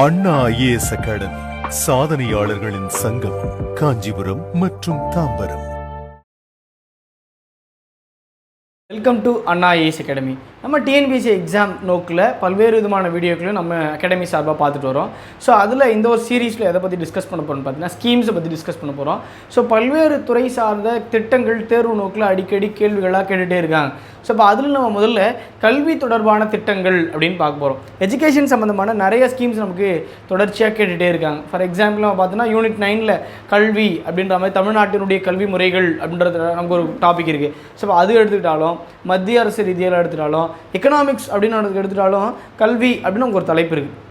அண்ணா IAS academy சாதனையாளர்களின் சங்கம் காஞ்சிபுரம் மற்றும் Tambaram. Welcome to Anna ace academy நம்ம டிஎன்பிசி எக்ஸாம் நோக்கில் பல்வேறு விதமான வீடியோக்களையும் நம்ம அகாடமி சார்பாக பார்த்துட்டு வரோம். ஸோ அதில் இந்த ஒரு சீரீஸில் எதை பற்றி டிஸ்கஸ் பண்ண போகிறோம்னு பார்த்தீங்கன்னா ஸ்கீம்ஸை பற்றி டிஸ்கஸ் பண்ண போகிறோம் ஸோ பல்வேறு துறை சார்ந்த திட்டங்கள் தேர்வு நோக்கில் அடிக்கடி கேள்விகளாக கேட்டுகிட்டே இருக்காங்க. ஸோ இப்போ அதில் நம்ம முதல்ல கல்வி தொடர்பான திட்டங்கள் அப்படின்னு பார்க்க போகிறோம் எஜுகேஷன் சம்மந்தமான நிறைய ஸ்கீம்ஸ் நமக்கு தொடர்ச்சியாக கேட்டுகிட்டே இருக்காங்க. ஃபார் எக்ஸாம்பிள் நம்ம பார்த்தோன்னா யூனிட் நைனில் கல்வி அப்படின்ற மாதிரி தமிழ்நாட்டினுடைய கல்வி முறைகள் அப்படின்றது நமக்கு ஒரு டாபிக் இருக்குது ஸோ அது எடுத்துக்கிட்டாலும் மத்திய அரசு ரீதியாக எடுத்துட்டாலும் எக்கனாமிக்ஸ் அப்படின்னு எடுத்துட்டாலும் கல்வி அப்படின்னு நமக்கு ஒரு தலைப்பு இருக்குது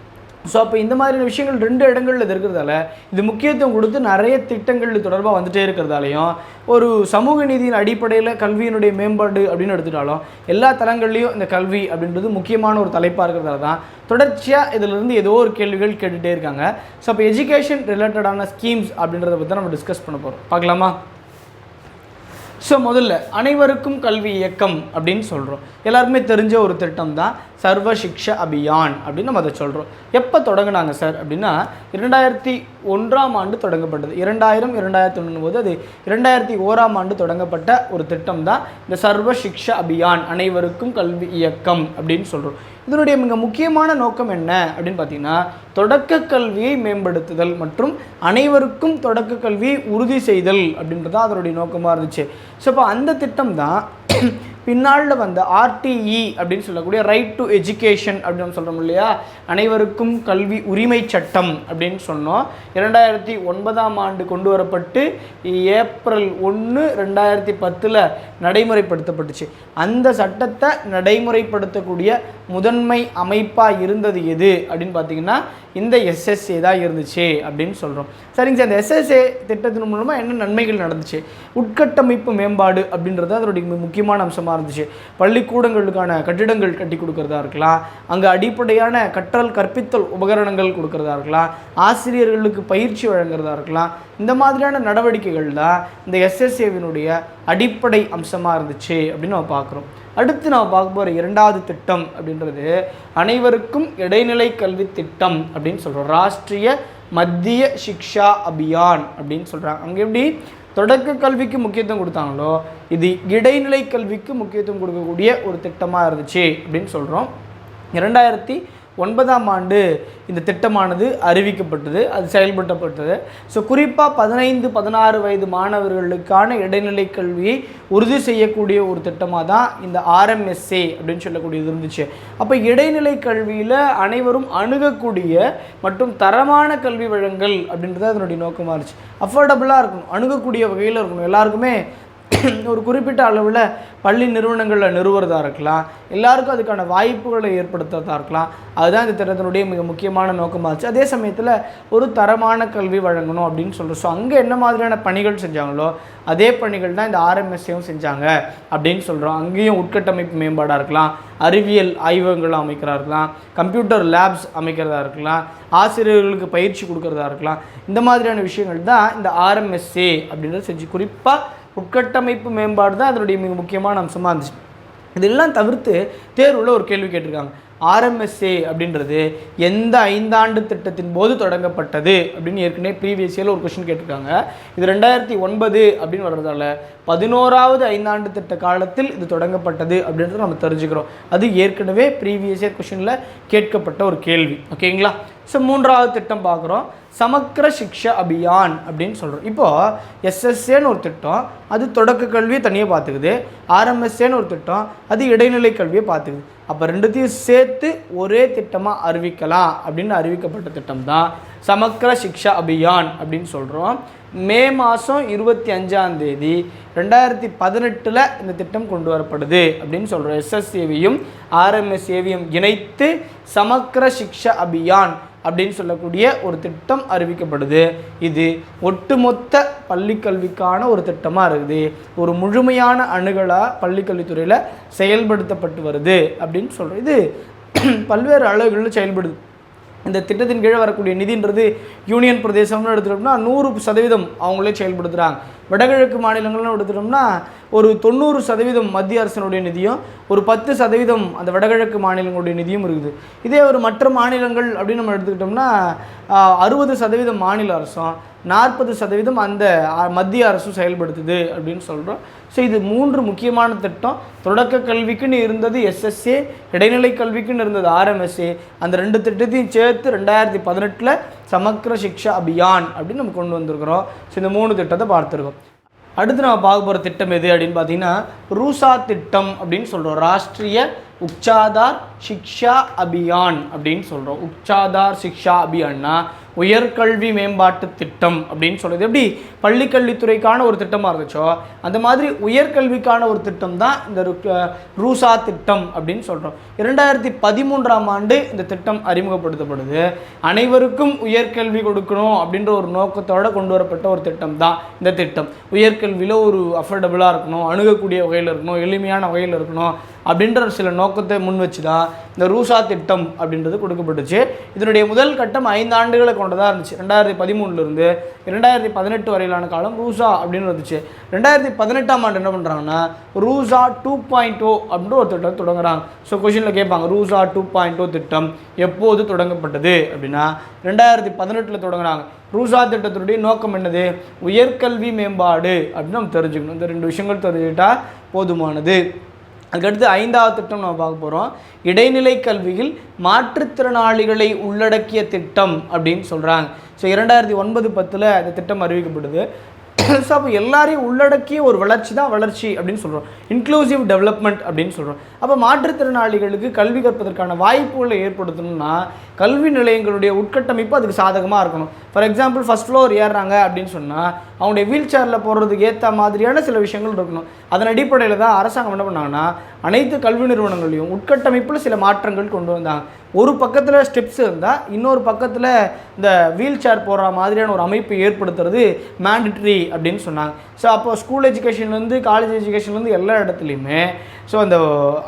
ஸோ அப்போ இந்த மாதிரியான விஷயங்கள் ரெண்டு இடங்களில் இது இருக்கிறதால இது முக்கியத்துவம் கொடுத்து நிறைய திட்டங்கள் தொடர்பாக வந்துட்டே இருக்கிறதாலையும் ஒரு சமூக நீதியின் அடிப்படையில் கல்வியினுடைய மேம்பாடு அப்படின்னு எடுத்துட்டாலும் எல்லா தளங்கள்லையும் இந்த கல்வி அப்படின்றது முக்கியமான ஒரு தலைப்பாக இருக்கிறதால தான் தொடர்ச்சியாக இதிலிருந்து ஏதோ ஒரு கேள்விகள் கேட்டுகிட்டே இருக்காங்க. ஸோ அப்போ எஜுகேஷன் ரிலேட்டடான ஸ்கீம்ஸ் அப்படின்றத பற்றி நம்ம டிஸ்கஸ் பண்ண போகிறோம் பார்க்கலாமா? ஸோ முதல்ல அனைவருக்கும் கல்வி இயக்கம் அப்படின்னு சொல்கிறோம் எல்லாருக்குமே தெரிஞ்ச ஒரு திட்டம் தான் சர்வ சிக்ஷ அபியான் அப்படின்னு நம்ம அதை சொல்கிறோம் எப்போ தொடங்கினாங்க சார் அப்படின்னா இரண்டாயிரத்தி ஒன்றாம் ஆண்டு தொடங்கப்பட்டது. இரண்டாயிரம் இரண்டாயிரத்தி ஒன்று போது அது இரண்டாயிரத்தி ஓராம் ஆண்டு தொடங்கப்பட்ட ஒரு திட்டம் தான் இந்த சர்வ சிக்ஷா அபியான் அனைவருக்கும் கல்வி இயக்கம் அப்படின்னு சொல்கிறோம் இதனுடைய மிக முக்கியமான நோக்கம் என்ன அப்படின்னு பார்த்தீங்கன்னா தொடக்க கல்வியை மேம்படுத்துதல் மற்றும் அனைவருக்கும் தொடக்க கல்வியை உறுதி செய்தல் அப்படின்றது தான் அதனுடைய நோக்கமாக இருந்துச்சு. ஸோ இப்போ அந்த திட்டம் தான் பின்னாளில் வந்த ஆர்டிஇ அப்படின்னு சொல்லக்கூடிய ரைட் டு எஜுகேஷன் அப்படின்னு நம்ம சொல்கிறோம் இல்லையா? அனைவருக்கும் கல்வி உரிமை சட்டம் அப்படின்னு சொன்னோம். இரண்டாயிரத்தி ஒன்பதாம் ஆண்டு கொண்டு வரப்பட்டு ஏப்ரல் ஒன்று ரெண்டாயிரத்தி பத்தில் நடைமுறைப்படுத்தப்பட்டுச்சு. அந்த சட்டத்தை நடைமுறைப்படுத்தக்கூடிய முதன்மை அமைப்பாக இருந்தது எது அப்படின்னு பார்த்தீங்கன்னா இந்த எஸ்எஸ்ஏ தான் இருந்துச்சு அப்படின்னு சொல்கிறோம் சரிங்க சார் இந்த எஸ்எஸ்ஏ திட்டத்தின் மூலமாக என்ன நன்மைகள் நடந்துச்சு? உட்கட்டமைப்பு மேம்பாடு அப்படின்றது அதனுடைய முக்கியமான அம்சமாக இருந்துச்சு. பள்ளிக்கூடங்களுக்கான கட்டிடங்கள் கட்டி கொடுக்கறதா இருக்கலாம் அங்கே அடிப்படையான கற்றல் கற்பித்தல் உபகரணங்கள் கொடுக்குறதா இருக்கலாம் ஆசிரியர்களுக்கு பயிற்சி வழங்குறதா இருக்கலாம் இந்த மாதிரியான நடவடிக்கைகள் தான் இந்த எஸ்எஸ்ஏவினுடைய அடிப்படை அம்சமாக இருந்துச்சு அப்படின்னு நம்ம பார்க்குறோம். அடுத்து நான் பார்க்க போகிற இரண்டாவது திட்டம் அப்படின்றது அனைவருக்கும் இடைநிலை கல்வி திட்டம் அப்படின்னு சொல்கிறோம் ராஷ்ட்ரிய மத்திய சிக்ஷா அபியான் அப்படின்னு சொல்கிறாங்க அங்கே எப்படி? தொடக்க கல்விக்கு முக்கியத்துவம் கொடுத்தாங்களோ இது இடைநிலை கல்விக்கு முக்கியத்துவம் கொடுக்கக்கூடிய ஒரு திட்டமாக இருந்துச்சு அப்படின்னு சொல்கிறோம் இரண்டாயிரத்தி ஒன்பதாம் ஆண்டு இந்த திட்டமானது அறிவிக்கப்பட்டது அது செயல்படுத்தப்பட்டது. ஸோ குறிப்பாக பதினைந்து பதினாறு வயது மாணவர்களுக்கான இடைநிலை கல்வியை உறுதி செய்யக்கூடிய ஒரு திட்டமாக தான் இந்த ஆர்எம்எஸ்ஏ அப்படின்னு சொல்லக்கூடியது இருந்துச்சு. அப்போ இடைநிலை கல்வியில் அனைவரும் அணுகக்கூடிய மற்றும் தரமான கல்வி வழங்கல் அப்படின்றது அதனுடைய நோக்கமாக இருந்துச்சு. அஃபோர்டபுளாக இருக்கணும் அணுகக்கூடிய வகையில் இருக்கணும். எல்லாருக்குமே ஒரு குறிப்பிட்ட அளவில் பள்ளி நிறுவனங்களில் நிறுவுறதா இருக்கலாம். எல்லாருக்கும் அதுக்கான வாய்ப்புகளை ஏற்படுத்துறதா இருக்கலாம். அதுதான் இந்த திட்டத்தினுடைய மிக முக்கியமான நோக்கமாச்சு. அதே சமயத்தில் ஒரு தரமான கல்வி வழங்கணும் அப்படின்னு சொல்கிறோம் ஸோ அங்கே என்ன மாதிரியான பணிகள் செஞ்சாங்களோ அதே பணிகள் தான் இந்த ஆர்எம்எஸ்ஏவும் செஞ்சாங்க அப்படின்னு சொல்கிறோம் அங்கேயும் உட்கட்டமைப்பு மேம்பாடாக இருக்கலாம். அறிவியல் ஆய்வகங்கள் அமைக்கிறதா இருக்கலாம். கம்ப்யூட்டர் லேப்ஸ் அமைக்கிறதா இருக்கலாம். ஆசிரியர்களுக்கு பயிற்சி கொடுக்கறதா இருக்கலாம். இந்த மாதிரியான விஷயங்கள் தான் இந்த ஆர்எம்எஸ்ஏ அப்படின்றத செஞ்சு குறிப்பாக உட்கட்டமைப்பு மேம்பாடு தான் அதனுடைய மிக முக்கியமான அம்சமாக இருந்துச்சு. இதெல்லாம் தவிர்த்து தேர்வில் ஒரு கேள்வி கேட்டிருக்காங்க. ஆர்எம்எஸ்ஏ அப்படின்றது எந்த ஐந்தாண்டு திட்டத்தின் போது தொடங்கப்பட்டது அப்படின்னு ஏற்கனவே ப்ரீவியஸ் இயரில் ஒரு கொஷின் கேட்டிருக்காங்க. இது ரெண்டாயிரத்தி ஒன்பது அப்படின்னு வர்றதால பதினோராவது ஐந்தாண்டு திட்ட காலத்தில் இது தொடங்கப்பட்டது அப்படின்றத நம்ம தெரிஞ்சுக்கிறோம். அது ஏற்கனவே ப்ரீவியஸ் இயர் கொஷினில் கேட்கப்பட்ட ஒரு கேள்வி. ஓகேங்களா ஸோ மூன்றாவது திட்டம் பார்க்குறோம். சமக்கர சிக்ஷா அபியான் அப்படின்னு சொல்கிறோம் இப்போது எஸ்எஸ்ஏன்னு ஒரு திட்டம் அது தொடக்க கல்வியை தனியாக பார்த்துக்குது. ஆர்எம்எஸ்ஏன்னு ஒரு திட்டம் அது இடைநிலை கல்வியை பார்த்துக்குது. அப்போ ரெண்டுத்தையும் சேர்த்து ஒரே திட்டமாக அறிவிக்கலாம் அப்படின்னு அறிவிக்கப்பட்ட திட்டம் தான் சமக்கர சிக்ஷா அபியான் அப்படின்னு சொல்கிறோம் மே மாதம் இருபத்தி அஞ்சாம் தேதி ரெண்டாயிரத்தி பதினெட்டில் இந்த திட்டம் கொண்டு வரப்படுது அப்படின்னு சொல்கிறோம் எஸ்எஸ்ஏவியும் ஆர்எம்எஸ்ஏவியும் இணைத்து சமக்கர சிக்ஷா அபியான் அப்படின்னு சொல்லக்கூடிய ஒரு திட்டம் அறிவிக்கப்படுது. இது ஒட்டுமொத்த பள்ளிக்கல்விக்கான ஒரு திட்டமாக இருக்குது. ஒரு முழுமையான அணுகலாக பள்ளிக்கல்வித்துறையில் செயல்படுத்தப்பட்டு வருது அப்படின்னு சொல்கிறோம் இது பல்வேறு அளவுகளில் செயல்படுது. இந்த திட்டத்தின் கீழே வரக்கூடிய நிதின்றது யூனியன் பிரதேசம்னு எடுத்துட்டோம்னா நூறு சதவீதம் அவங்களே செயல்படுத்துகிறாங்க வடகிழக்கு மாநிலங்கள்னு எடுத்துட்டோம்னா ஒரு தொண்ணூறு சதவீதம் மத்திய அரசினுடைய நிதியும் ஒரு பத்து சதவீதம் அந்த வடகிழக்கு மாநிலங்களுடைய நிதியும் இருக்குது. இதே ஒரு மற்ற மாநிலங்கள் அப்படின்னு நம்ம எடுத்துக்கிட்டோம்னா அறுபது சதவீதம் மாநில அரசும் நாற்பது சதவீதம் அந்த மத்திய அரசும் செயல்படுத்துது அப்படின்னு சொல்கிறோம் ஸோ இது மூன்று முக்கியமான திட்டம். தொடக்க கல்விக்குன்னு இருந்தது எஸ்எஸ்ஏ இடைநிலை கல்விக்குன்னு இருந்தது ஆர்எம்எஸ்ஏ. அந்த ரெண்டு திட்டத்தையும் சேர்த்து ரெண்டாயிரத்தி பதினெட்டில் சமக்கர சிக்ஷா அபியான் அப்படின்னு நம்ம கொண்டு வந்திருக்கிறோம். ஸோ இந்த மூணு திட்டத்தை பார்த்துருக்கோம். அடுத்து நம்ம பார்க்க போகிற திட்டம் எது அப்படின்னு பார்த்தீங்கன்னா ரூசா திட்டம் அப்படின்னு சொல்கிறோம் ராஷ்ட்ரிய உக்சாதார் சிக்ஷா அபியான் அப்படின்னு சொல்கிறோம் உக்சாதார் சிக்ஷா அபியான்னா உயர்கல்வி மேம்பாட்டு திட்டம் அப்படின்னு சொல்கிறது எப்படி? பள்ளிக்கல்வித்துறைக்கான ஒரு திட்டமாக இருந்துச்சோ அந்த மாதிரி உயர்கல்விக்கான ஒரு திட்டம் தான் இந்த ரூசா திட்டம் அப்படின்னு சொல்கிறோம் இரண்டாயிரத்தி பதிமூன்றாம் ஆண்டு இந்த திட்டம் அறிமுகப்படுத்தப்படுது. அனைவருக்கும் உயர்கல்வி கொடுக்கணும் அப்படின்ற ஒரு நோக்கத்தோடு கொண்டு வரப்பட்ட ஒரு திட்டம் தான் இந்த திட்டம். உயர்கல்வியில் ஒரு அஃபோர்டபுளாக இருக்கணும் அணுகக்கூடிய வகையில் இருக்கணும் எளிமையான வகையில் இருக்கணும் அப்படின்ற சில நோக்கத்தை முன் வச்சு தான் இந்த ரூசா திட்டம் அப்படின்றது கொடுக்கப்பட்டுச்சு. இதனுடைய முதல் கட்டம் ஐந்து ஆண்டுகளை கொண்டதாக இருந்துச்சு. ரெண்டாயிரத்தி பதிமூணுலேருந்து இரண்டாயிரத்தி பதினெட்டு வரையிலான காலம் ரூசா அப்படின்னு வந்துச்சு ரெண்டாயிரத்தி பதினெட்டாம் ஆண்டு என்ன பண்ணுறாங்கன்னா ரூசா டூ பாயிண்ட் ஓ அப்படின்ற ஒரு திட்டம் தொடங்குறாங்க. ஸோ கொஷினில் கேட்பாங்க ரூசா டூ பாயிண்ட் ஓ திட்டம் எப்போது தொடங்கப்பட்டது அப்படின்னா ரெண்டாயிரத்தி பதினெட்டில் தொடங்குறாங்க. ரூசா திட்டத்தினுடைய நோக்கம் என்னது? உயர்கல்வி மேம்பாடு அப்படின்னு நம்ம தெரிஞ்சுக்கணும். இந்த ரெண்டு விஷயங்கள் தெரிஞ்சுக்கிட்டால் போதுமானது. அதுக்கடுத்து ஐந்தாவது திட்டம் நம்ம பார்க்க போகிறோம் இடைநிலை கல்வியில் மாற்றுத்திறனாளிகளை உள்ளடக்கிய திட்டம் அப்படின்னு சொல்கிறாங்க ஸோ இரண்டாயிரத்தி ஒன்பது பத்தில் அந்த திட்டம் அறிவிக்கப்படுது. ஸோ அப்போ எல்லாரையும் உள்ளடக்கிய ஒரு வளர்ச்சி தான் வளர்ச்சி அப்படின்னு சொல்கிறோம் இன்க்ளூசிவ் டெவலப்மெண்ட் அப்படின்னு சொல்கிறோம் அப்போ மாற்றுத்திறனாளிகளுக்கு கல்வி கற்பதற்கான வாய்ப்புகளை ஏற்படுத்தணும்னா கல்வி நிலையங்களுடைய உட்கட்டமைப்பு அதுக்கு சாதகமாக இருக்கணும். ஃபார் எக்ஸாம்பிள் ஃபஸ்ட் ஃப்ளோர் ஏறுறாங்க அப்படின்னு சொன்னால் அவங்களுடைய வீல் சேரில் போடுறதுக்கு ஏற்ற மாதிரியான சில விஷயங்கள் இருக்கணும். அதன் அடிப்படையில் தான் அரசாங்கம் என்ன பண்ணாங்கன்னா அனைத்து கல்வி நிறுவனங்களையும் உட்கட்டமைப்பில் சில மாற்றங்கள் கொண்டு வந்தாங்க. ஒரு பக்கத்தில் ஸ்டெப்ஸ் இருந்தால் இன்னொரு பக்கத்தில் இந்த வீல் சேர் போடுற மாதிரியான ஒரு அமைப்பை ஏற்படுத்துறது மேண்டட்ரி அப்படின்னு சொன்னாங்க. ஸோ அப்போ ஸ்கூல் எஜுகேஷன்லேருந்து காலேஜ் எஜுகேஷன்லேருந்து எல்லா இடத்துலையுமே ஸோ அந்த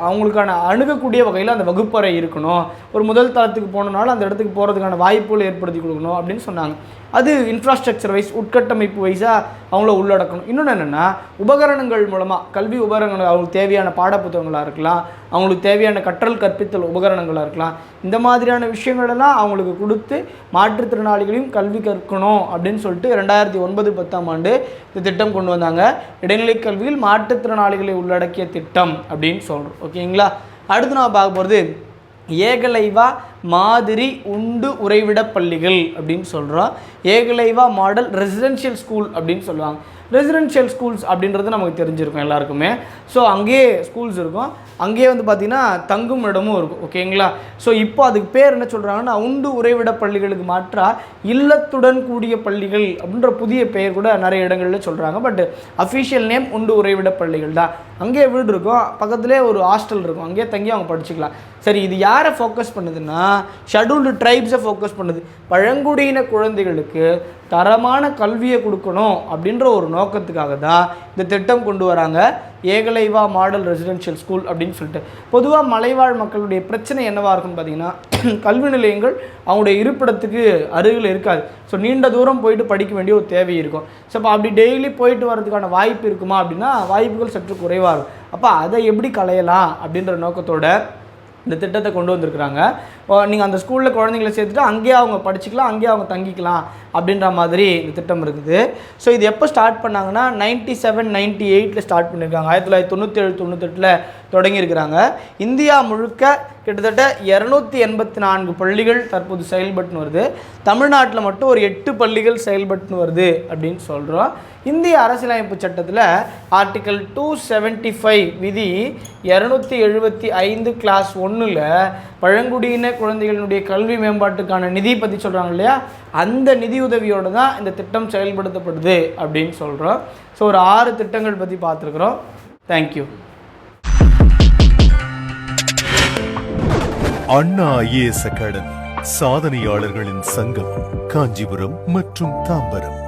அவங்களுக்கான அணுகக்கூடிய வகையில் அந்த வகுப்பறை இருக்கணும். ஒரு முதல் தளத்துக்கு போனனால அந்த இடத்துக்கு போகிறதுக்கான வாய்ப்புகள் ஏற்படுத்தி கொடுக்கணும் அப்படின்னு சொன்னாங்க. அது இன்ஃப்ராஸ்ட்ரக்சர் வைஸ் உட்கட்டமைப்பு வைஸாக அவங்கள உள்ளடக்கணும். இன்னொன்று என்னென்னா உபகரணங்கள் மூலமாக கல்வி உபகரணங்கள் அவங்களுக்கு தேவையான பாடப்புத்தகங்களாக இருக்கலாம் அவங்களுக்கு தேவையான கற்றல் கற்பித்தல் உபகரணங்களாக இருக்கலாம் இந்த மாதிரியான விஷயங்களெல்லாம் அவங்களுக்கு கொடுத்து மாற்றுத்திறனாளிகளையும் கல்வி கற்கணும் அப்படின்னு சொல்லிட்டு ரெண்டாயிரத்தி ஒன்பது பத்தாம் ஆண்டு இந்த திட்டம் கொண்டு வந்தாங்க. இடைநிலை கல்வியில் மாற்றுத்திறனாளிகளை உள்ளடக்கிய திட்டம். அப்படின்னு சொல்கிறோம் ஓகேங்களா அடுத்து நான் பார்க்க போகிறது ஏகலைவா மாதிரி உண்டு உறைவிட பள்ளிகள் அப்படின்னு சொல்கிறோம் ஏகலைவா மாடல் ரெசிடென்ஷியல் ஸ்கூல் அப்படின்னு சொல்லுவாங்க. ரெசிடென்ஷியல் ஸ்கூல்ஸ் அப்படின்றது நமக்கு தெரிஞ்சிருக்கும் எல்லாருக்குமே. ஸோ அங்கேயே ஸ்கூல்ஸ் இருக்கும். அங்கேயே வந்து பார்த்திங்கன்னா தங்கும் இடமும் இருக்கும். ஓகேங்களா ஸோ இப்போ அதுக்கு பேர் என்ன சொல்கிறாங்கன்னா உண்டு உறைவிட பள்ளிகளுக்கு மாற்றா இல்லத்துடன் கூடிய பள்ளிகள் அப்படின்ற புதிய பெயர் கூட நிறைய இடங்களில் சொல்கிறாங்க பட் அஃபிஷியல் நேம் உண்டு உறைவிட பள்ளிகள் தான். அங்கேயே வீடு இருக்கும். பக்கத்துலேயே ஒரு ஹாஸ்டல் இருக்கும். அங்கேயே தங்கி அவங்க படிச்சுக்கலாம். சரி இது யாரை ஃபோக்கஸ் பண்ணுதுன்னா ஷெட்யூல்டு ட்ரைப்ஸை ஃபோக்கஸ் பண்ணுது. பழங்குடியின குழந்தைகளுக்கு தரமான கல்வியை கொடுக்கணும் அப்படின்ற ஒரு நோக்கத்துக்காக தான் இந்த திட்டம் கொண்டு வராங்க. ஏகலைவா மாடல் ரெசிடென்ஷியல் ஸ்கூல் அப்படின்னு சொல்லிட்டு. பொதுவாக மலைவாழ் மக்களுடைய பிரச்சனை என்னவாக இருக்குன்னு பார்த்தீங்கன்னா கல்வி நிலையங்கள் அவங்களுடைய இருப்பிடத்துக்கு அருகில் இருக்காது. ஸோ நீண்ட தூரம் போயிட்டு படிக்க வேண்டிய ஒரு தேவை இருக்கும். ஸோ அப்போ அப்படி டெய்லி போயிட்டு வரதுக்கான வாய்ப்பு இருக்குமா அப்படின்னா வாய்ப்புகள் சற்று குறைவாக இருக்கும். அப்போ அதை எப்படி களையலாம் அப்படின்ற நோக்கத்தோட இந்த திட்டத்தை கொண்டு வந்திருக்கிறாங்க. நீங்கள் அந்த ஸ்கூலில் குழந்தைங்கள சேர்த்துட்டு அங்கேயே அவங்க படிச்சுக்கலாம் அங்கேயே அவங்க தங்கிக்கலாம் அப்படின்ற மாதிரி இந்த திட்டம் இருக்குது. ஸோ இது எப்போ ஸ்டார்ட் பண்ணாங்கன்னா நைன்ட்டி செவன் நைன்ட்டி எயிட்டில் ஸ்டார்ட் பண்ணியிருக்காங்க ஆயிரத்தி தொள்ளாயிரத்தி தொண்ணூற்றேழு தொண்ணூத்தெட்டில் தொடங்கியிருக்கிறாங்க. இந்தியா முழுக்க கிட்டத்தட்ட இரநூத்தி எண்பத்தி நான்கு பள்ளிகள் தற்போது செயல்பட்டுன்னு வருது. தமிழ்நாட்டில் மட்டும் ஒரு எட்டு பள்ளிகள் செயல்பட்டுன்னு வருது அப்படின்னு சொல்கிறோம் இந்திய அரசியலமைப்பு சட்டத்தில் ஆர்டிக்கல் டூ செவன்ட்டி ஃபைவ் விதி இரநூத்தி எழுபத்தி ஐந்து கிளாஸ் ஒன்றில் பழங்குடியின குழந்தைகளினுடைய கல்வி மேம்பாட்டுக்கான நிதி பற்றி சொல்கிறாங்க இல்லையா? அந்த நிதியுதவியோடு தான் இந்த திட்டம் செயல்படுத்தப்படுது அப்படின்னு சொல்கிறோம் ஸோ ஒரு ஆறு திட்டங்கள் பற்றி பார்த்துருக்குறோம். Thank you Anna IAS academy சாதனையாளர்களின் சங்கம் காஞ்சிபுரம் மற்றும் தாம்பரம்.